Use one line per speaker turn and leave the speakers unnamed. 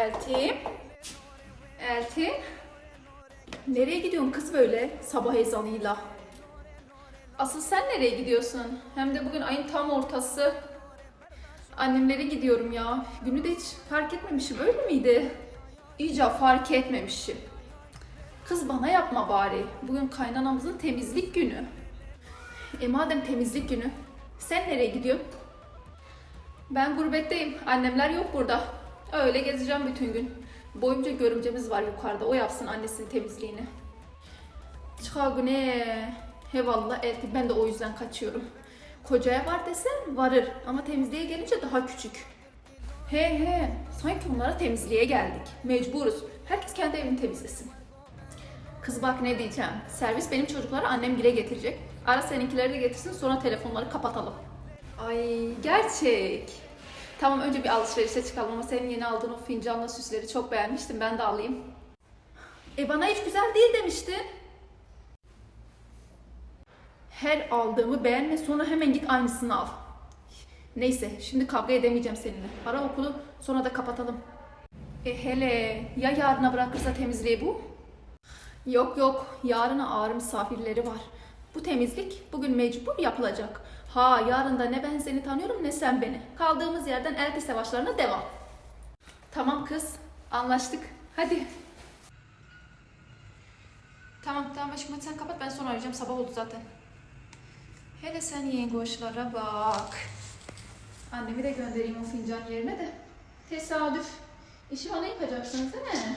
Eltim. Eltim. Nereye gidiyorsun kız böyle sabah ezanıyla? Asıl sen nereye gidiyorsun? Hem de bugün ayın tam ortası. Annemlere gidiyorum ya. Günü de hiç fark etmemişim öyle miydi? İyice fark etmemişim. Kız bana yapma bari. Bugün kaynanamızın temizlik günü. E madem temizlik günü, sen nereye gidiyorsun? Ben gurbetteyim. Annemler yok burada. Öyle gezeceğim bütün gün. Boyunca görümcemiz var yukarıda. O yapsın annesinin temizliğini. Çağune. He valla ben de o yüzden kaçıyorum. Kocaya var desen varır ama temizliğe gelince daha küçük. He he sanki onlara temizliğe geldik. Mecburuz. Herkes kendi evini temizlesin. Kız bak ne diyeceğim. Servis benim çocukları annem gire getirecek. Ara seninkileri de getirsin sonra telefonları kapatalım. Ay gerçek. Tamam önce bir alışverişe çıkalım ama senin yeni aldığın o fincanla süsleri çok beğenmiştim. Ben de alayım. E bana hiç güzel değil demiştin. Her aldığımı beğenme sonra hemen git aynısını al. Neyse şimdi kavga edemeyeceğim seninle. Ara okulu sonra da kapatalım. E hele ya yarına bırakırsa temizliği bu? Yok yok yarına ağır misafirleri var. Bu temizlik bugün mecbur yapılacak. Ha yarın da ne ben seni tanıyorum ne sen beni. Kaldığımız yerden elti savaşlarına devam. Tamam kız anlaştık. Hadi. Tamam tamam aşkım sen kapat ben sonra arayacağım sabah oldu zaten. Hele sen yengoçlara bak. Annemi de göndereyim o fincan yerine de. Tesadüf. İşi bana yapacaksınız değil mi?